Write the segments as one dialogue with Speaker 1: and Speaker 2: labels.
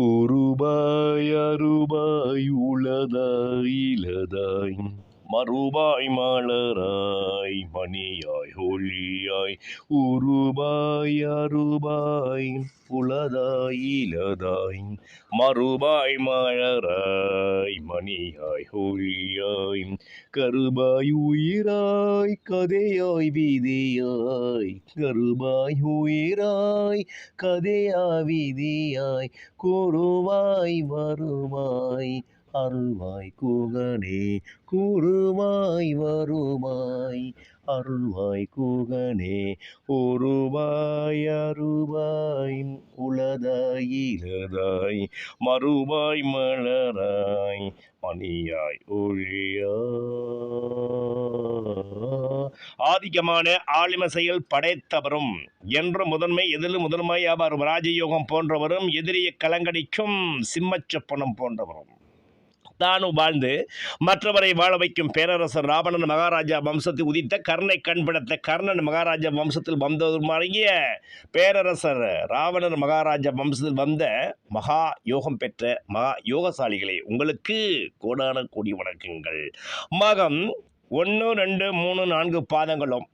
Speaker 1: ஒருபாய் அருபாய் உளதாய் இலதாய். மறுபாய் மலராய் மணியாய் ஒளியாய் உருபாய் அருபாய் உளதாய் இலதாய் மறுபாய் மலராய் மணியாய் ஒளியாய் கருபாய் உயிராய் கதையாய் விதியாய் கருபாய் உயிராய் கதையா விதியாய் கூறுவாய் வருவாய் அருள்வாய் குகனே கூறுவாய் வருவாய். அருள்வாய் குகனே ஒருவாய் அருவாய் உளதாய் இலதாய் மறுவாய் மலராய் மணியாய் ஒழியா ஆதிக்கமான ஆளும செயல் படைத்தவரும் என்ற முதன்மை எதிலும் முதன்மையாவார் ராஜயோகம் போன்றவரும் எதிரியை கலங்கடிக்கும் சிம்மச்சப்பனம் போன்றவரும். தானும் வாழ்ந்து மற்றவரை வாழ வைக்கும் பேரரசர் ராவணன் மகாராஜா வம்சத்தை உதித்த கர்ணை கண்படுத்த கர்ணன் மகாராஜா வம்சத்தில் வந்ததுமாறிய பேரரசர் ராவணன் மகாராஜா வம்சத்தில் வந்த மகா யோகம் பெற்ற மகா யோகசாலிகளே உங்களுக்கு கோடான கோடி வணக்கங்கள். மகம் ஒன்று ரெண்டு மூணு நான்கு பாதங்களும்.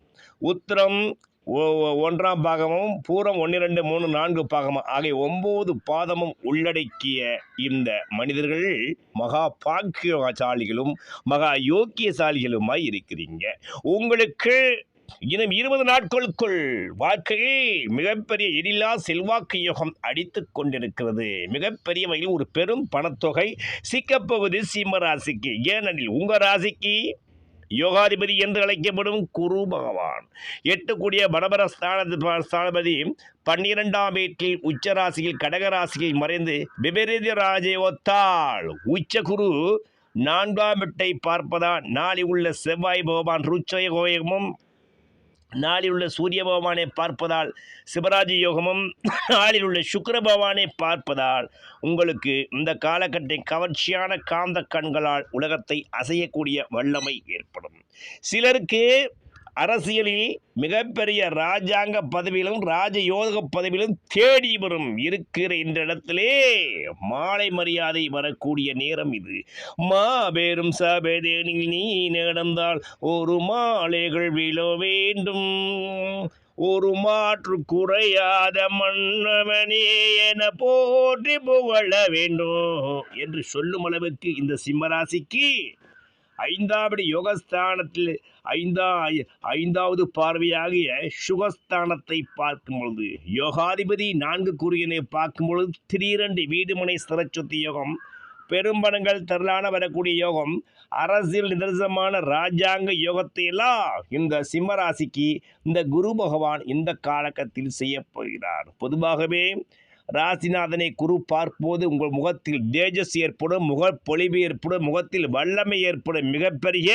Speaker 1: உத்திரம் ஒன்றாம் பாகமும் பூரம் ஒன்று ரெண்டு மூணு நான்கு பாகமும். ஆகிய ஒம்பது பாதமும் உள்ளடக்கிய இந்த மனிதர்கள் மகா பாக்கியசாலிகளும் மகா யோக்கியசாலிகளுமாய் இருக்கிறீங்க. உங்களுக்கு இன்னும் இருபது நாட்களுக்குள் வாழ்க்கையை மிகப்பெரிய எழிலா செல்வாக்கு யோகம் அடித்து கொண்டிருக்கிறது. மிகப்பெரிய வகையில் ஒரு பெரும் பணத்தொகை சிக்கப்போகுது சிம்ம ராசிக்கு. ஏனெனில் உங்கள் ராசிக்கு யோகாதிபதி என்று அழைக்கப்படும் குரு பகவான். எட்டுக்கூடிய பரபர ஸ்தானத்து ஸ்தானபதி பன்னிரெண்டாம் வீட்டில் உச்ச ராசியில் கடக ராசியில் மறைந்து விபரீத ராஜே ஒத்தாள். உச்ச குரு நான்காம் வீட்டை பார்ப்பதால் நாளை உள்ள செவ்வாய் பகவான் ருச்சய கோயகமும் நாளில் உள்ள சூரிய பகவானை பார்ப்பதால் சிவராஜ யோகமும் நாளில் உள்ள சுக்கர பகவானை பார்ப்பதால் உங்களுக்கு இந்த காலகட்டை கவர்ச்சியான காந்த கண்களால் உலகத்தை அசையக்கூடிய வல்லமை ஏற்படும். சிலருக்கு அரசியலில் மிகப்பெரிய ராஜாங்க பதவியிலும் ராஜயோக பதவியிலும் தேடி வரும் இருக்கிற இந்த இடத்திலே மாலை மரியாதை வரக்கூடிய நேரம் இது. மாபெரும் சபேதேனில் நீ நடந்தால் ஒரு மாலைகள் விழ வேண்டும். ஒரு மாற்று குறையாத மன்னவனே என போற்றி புகழ வேண்டும். என்று சொல்லும் அளவுக்கு இந்த சிம்மராசிக்கு ஐந்தாவது யோகஸ்தானத்தில் ஐந்தா ஐந்தாவது பார்வையாகிய சுகஸ்தானத்தை பார்க்கும் பொழுது யோகாதிபதி நான்கு கூறியனை பார்க்கும் பொழுது திடீரென்று வீடுமனை சிறச்சொத்து யோகம் பெரும்பணங்கள் திரளான வரக்கூடிய யோகம் அரசியல் நிதர்சனமான ராஜாங்க யோகத்தை எல்லாம் இந்த சிம்மராசிக்கு இந்த குரு பகவான் இந்த காலகட்டத்தில் செய்யப் போகிறார். பொதுவாகவே ராசிநாதனை குரு பார்ப்போது உங்கள் முகத்தில் தேஜஸ் ஏற்படும் முகப்பொழிவு ஏற்படும் முகத்தில் வல்லமை ஏற்படும். மிகப்பெரிய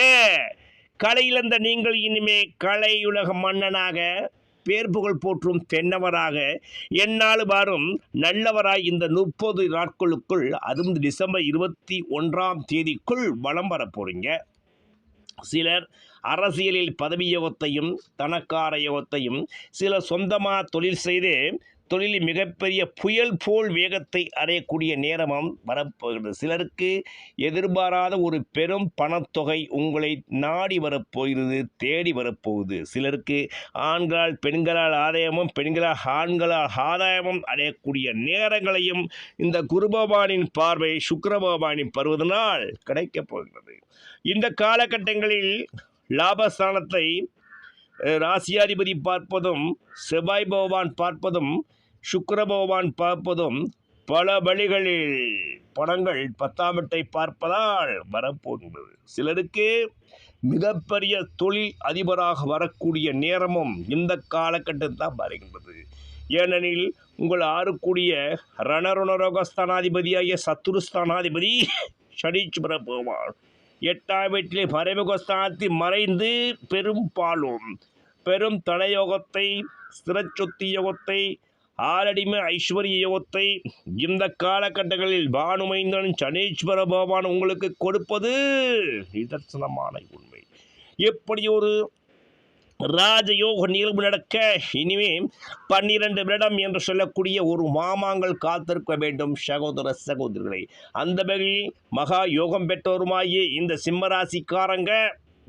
Speaker 1: கலையிழந்த நீங்கள் இனிமே கலையுலக மன்னனாக பேர் புகழ் போற்றும் தென்னவராக என்னால் வாரும் நல்லவராய் இந்த முப்பது நாட்களுக்குள் அதுவும் டிசம்பர் இருபத்தி ஒன்றாம் தேதிக்குள் வலம் வர போகிறீங்க சிலர் அரசியலில் பதவி யோகத்தையும் தனக்கார யோகத்தையும் சிலர் சொந்தமாக தொழில் செய்து தொழிலில் மிகப்பெரிய புயல் போல் வேகத்தை அடையக்கூடிய நேரமும் வரப்போகிறது. சிலருக்கு எதிர்பாராத ஒரு பெரும் பணத்தொகை உங்களை நாடி வரப்போகிறது தேடி வரப்போகுது. சிலருக்கு ஆண்களால் பெண்களால் ஆதாயமும் பெண்களால் ஆண்களால் ஆதாயமும் அடையக்கூடிய நேரங்களையும் இந்த குருபவானின் பார்வை சுக்கரபவானின் பருவதனால் கிடைக்கப் போகிறது. இந்த காலகட்டங்களில் லாபஸ்தானத்தை ராசியாதிபதி பார்ப்பதும் செவ்வாய் பகவான் பார்ப்பதும் சுக்கிர பகவான் பார்ப்பதும் பல வழிகளில் பணங்கள் பத்தாம் எட்டை பார்ப்பதால் வரப்போகின்றது. சிலருக்கு மிகப்பெரிய தொழில் அதிபராக வரக்கூடிய நேரமும் இந்த காலகட்டத்தில் தான் வருகின்றது. ஏனெனில் உங்கள் ஆறுக்கூடிய ரணருணரோகஸ்தானாதிபதியாகிய சத்துருஸ்தானாதிபதி சனீஸ்வர பகவான் எட்டாம் வீட்டிலே மறைமுகஸ்தானத்தை மறைந்து பெரும் பாலும் பெரும் தனயோகத்தை ஸ்திரச்சொத்தி யோகத்தை ஆலடிமை ஐஸ்வர்ய யோகத்தை இந்த காலகட்டங்களில் பானுமைந்தன் சனீஸ்வர பகவான் உங்களுக்கு கொடுப்பது நிதர்சனமான உண்மை. எப்படி ஒரு ராஜயோக நிகழ்வு நடக்க இனிமே பன்னிரண்டு வருடம் என்று சொல்லக்கூடிய ஒரு மாமாங்கள் காத்திருக்க வேண்டும் சகோதர சகோதரிகளை. அந்த வகையில் மகா யோகம் பெற்றோருமாகிய இந்த சிம்மராசிக்காரங்க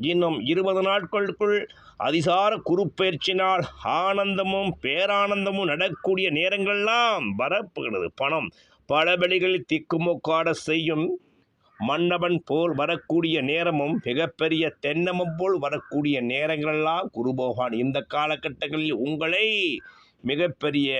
Speaker 1: இன்னும் இருபது நாட்களுக்குள் அதிசார குறுப்பெயர்ச்சினால் ஆனந்தமும் பேரானந்தமும் நடக்கூடிய நேரங்கள்லாம் வரப்புகிறது. பணம் பல வழிகளில் திக்குமுக்காட செய்யும் மன்னவன் போல் வரக்கூடிய நேரமும் மிகப்பெரிய தென்னமம் போல் வரக்கூடிய நேரங்களெல்லாம் குருபகவான் இந்த காலகட்டங்களில் உங்களை மிகப்பெரிய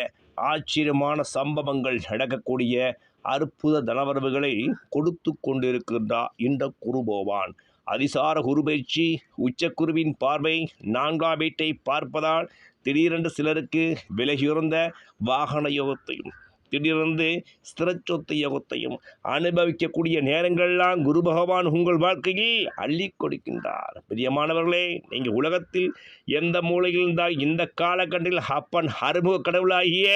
Speaker 1: ஆச்சரியமான சம்பவங்கள் நடக்கக்கூடிய அற்புத தனவரவுகளை கொடுத்து கொண்டிருக்கின்றார் இந்த குருபோவான் அதிசார குருபயிற்சி உச்சக்குருவின் பார்வை நான்காம் வீட்டை பார்ப்பதால் திடீரென்று சிலருக்கு விலகியுறந்த வாகன யோகத்தையும் திடீரென்று ஸ்திரச்சொத்து யோகத்தையும் அனுபவிக்கக்கூடிய நேரங்கள்லாம் குரு பகவான் உங்கள் வாழ்க்கையில் அள்ளி கொடுக்கின்றார். பிரியமானவர்களே நீங்கள் உலகத்தில் எந்த மூலையில் இருந்தால் இந்த காலகட்டத்தில் அப்பன் அறுமுக கடவுளாகிய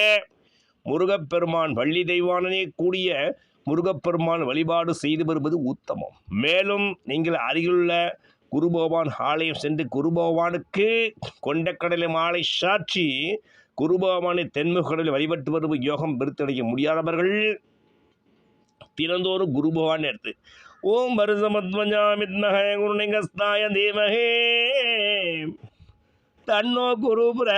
Speaker 1: முருகப்பெருமான் வள்ளி தெய்வானனே கூடிய முருகப்பெருமான் வழிபாடு செய்து வருவது உத்தமம். மேலும் நீங்கள் அருகிலுள்ள குருபோவான் ஆலயம் சென்று குருபோவானுக்கு கொண்டக்கடலை மாலை சாட்சி குருபோவானை தென்முகடலில் வழிபட்டு வருவது யோகம் பெருத்தடைய முடியாதவர்கள் தினந்தோறும் குருபகவான் எடுத்து ஓம் வருஷமத்மஜாமித்மக குருணிகஸ்தாய தீமகே. தன்னோ குருபுர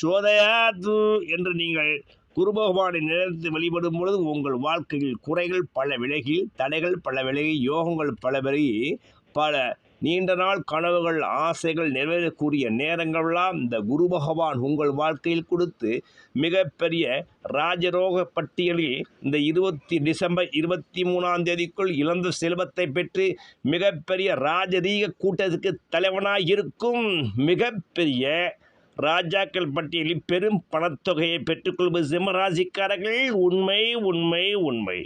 Speaker 1: சோதயாது என்று நீங்கள் குரு பகவானை நினைத்து வழிபடும் பொழுது உங்கள் வாழ்க்கையில் குறைகள் பல விலகி தடைகள் பல விலகி யோகங்கள் பல விலகி பல நீண்ட நாள் கனவுகள் ஆசைகள் நிறைவேறக்கூடிய நேரங்களெல்லாம் இந்த குரு பகவான் உங்கள் வாழ்க்கையில் கொடுத்து மிகப்பெரிய ராஜரோக பட்டியலில் இந்த இருபத்தி டிசம்பர் இருபத்தி மூணாம் தேதிக்குள் இழந்த செல்வத்தை பெற்று மிகப்பெரிய ராஜரீக கூட்டத்துக்கு தலைவனாக இருக்கும் மிகப்பெரிய ராஜாக்கள் பட்டியலில் பெரும் பணத்தொகையை பெற்றுக்கொள்வது சிம்மராசிக்காரர்கள் உண்மை உண்மை உண்மை.